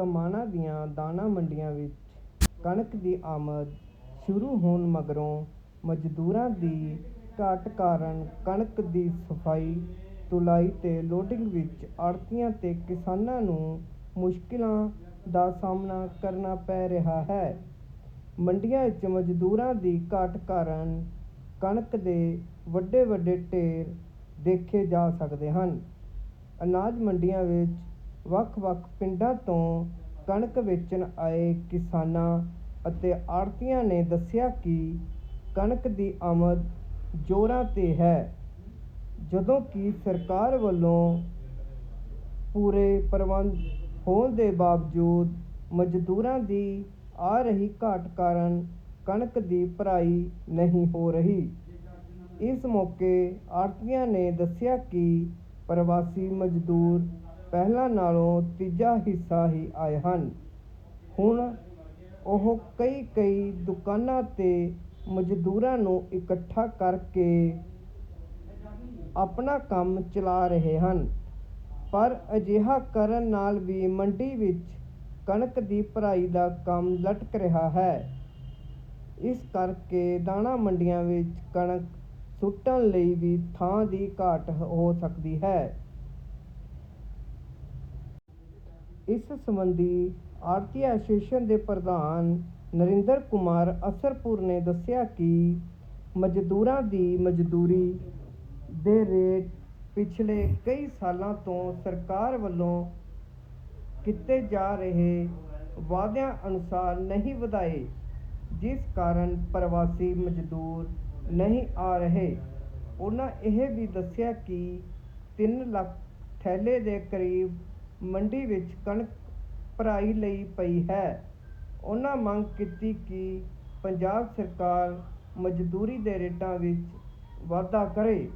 ਸਮਾਣਾ ਦੀਆਂ ਦਾਣਾ ਮੰਡੀਆਂ ਵਿੱਚ ਕਣਕ ਦੀ ਆਮਦ ਸ਼ੁਰੂ ਹੋਣ ਮਗਰੋਂ ਮਜ਼ਦੂਰਾਂ ਦੀ ਘਾਟ ਕਾਰਨ ਕਣਕ ਦੀ ਸਫ਼ਾਈ ਤੁਲਾਈ ਤੇ ਲੋਡਿੰਗ ਵਿੱਚ ਆੜ੍ਹਤੀਆਂ ਤੇ ਕਿਸਾਨਾਂ ਨੂੰ ਮੁਸ਼ਕਿਲਾਂ ਦਾ ਸਾਹਮਣਾ ਕਰਨਾ ਪੈ ਰਿਹਾ ਹੈ। ਮੰਡੀਆਂ ਵਿੱਚ ਮਜ਼ਦੂਰਾਂ ਦੀ ਘਾਟ ਕਾਰਨ ਕਣਕ ਦੇ ਵੱਡੇ ਵੱਡੇ ਢੇਰ ਦੇਖੇ ਜਾ ਸਕਦੇ ਹਨ। ਅਨਾਜ ਮੰਡੀਆਂ ਵਿੱਚ ਵੱਖ ਵੱਖ ਪਿੰਡਾਂ ਤੋਂ ਕਣਕ ਵੇਚਣ ਆਏ ਕਿਸਾਨਾਂ ਅਤੇ ਆੜ੍ਹਤੀਆਂ ਨੇ ਦੱਸਿਆ ਕਿ ਕਣਕ ਦੀ ਆਮਦ ਜ਼ੋਰਾਂ 'ਤੇ ਹੈ, ਜਦੋਂ ਕਿ ਸਰਕਾਰ ਵੱਲੋਂ ਪੂਰੇ ਪ੍ਰਬੰਧ ਹੋਣ ਦੇ ਬਾਵਜੂਦ ਮਜ਼ਦੂਰਾਂ ਦੀ ਆ ਰਹੀ ਘਾਟ ਕਾਰਨ ਕਣਕ ਦੀ ਭਰਾਈ ਨਹੀਂ ਹੋ ਰਹੀ। ਇਸ ਮੌਕੇ ਆੜ੍ਹਤੀਆਂ ਨੇ ਦੱਸਿਆ ਕਿ ਪ੍ਰਵਾਸੀ ਮਜ਼ਦੂਰ ਪਹਿਲਾਂ ਨਾਲੋਂ ਤੀਜਾ ਹਿੱਸਾ ਹੀ ਆਏ ਹਨ। ਹੁਣ ਉਹ ਕਈ ਕਈ ਦੁਕਾਨਾਂ 'ਤੇ ਮਜ਼ਦੂਰਾਂ ਨੂੰ ਇਕੱਠਾ ਕਰਕੇ ਆਪਣਾ ਕੰਮ ਚਲਾ ਰਹੇ ਹਨ। ਪਰ ਅਜਿਹਾ ਕਰਨ ਨਾਲ ਵੀ ਮੰਡੀ ਵਿੱਚ ਕਣਕ ਦੀ ਭਰਾਈ ਦਾ ਕੰਮ ਲਟਕ ਰਿਹਾ ਹੈ। ਇਸ ਕਰਕੇ ਦਾਣਾ ਮੰਡੀਆਂ ਵਿੱਚ ਕਣਕ ਸੁੱਟਣ ਲਈ ਵੀ ਥਾਂ ਦੀ ਘਾਟ ਹੋ ਸਕਦੀ ਹੈ। ਇਸ ਸੰਬੰਧੀ ਆੜ੍ਹਤੀ ਐਸੋਸੀਏਸ਼ਨ ਦੇ ਪ੍ਰਧਾਨ ਨਰਿੰਦਰ ਕੁਮਾਰ ਅਸਰਪੁਰ ਨੇ ਦੱਸਿਆ ਕਿ ਮਜ਼ਦੂਰਾਂ ਦੀ ਮਜ਼ਦੂਰੀ ਦੇ ਰੇਟ ਪਿਛਲੇ ਕਈ ਸਾਲਾਂ ਤੋਂ ਸਰਕਾਰ ਵੱਲੋਂ ਕੀਤੇ ਜਾ ਰਹੇ ਵਾਅਦਿਆਂ ਅਨੁਸਾਰ ਨਹੀਂ ਵਧਾਏ, ਜਿਸ ਕਾਰਨ ਪ੍ਰਵਾਸੀ ਮਜ਼ਦੂਰ ਨਹੀਂ ਆ ਰਹੇ। ਉਹਨਾਂ ਇਹ ਵੀ ਦੱਸਿਆ ਕਿ 3 ਲੱਖ ਥੈਲੇ ਦੇ ਕਰੀਬ ਮੰਡੀ ਵਿੱਚ ਕਣਕ ਭਰਾਈ ਲਈ ਪਈ ਹੈ। ਉਹਨਾਂ ਮੰਗ ਕੀਤੀ ਕਿ ਪੰਜਾਬ ਸਰਕਾਰ ਮਜ਼ਦੂਰੀ ਦੇ ਰੇਟਾਂ ਵਿੱਚ ਵਾਧਾ ਕਰੇ।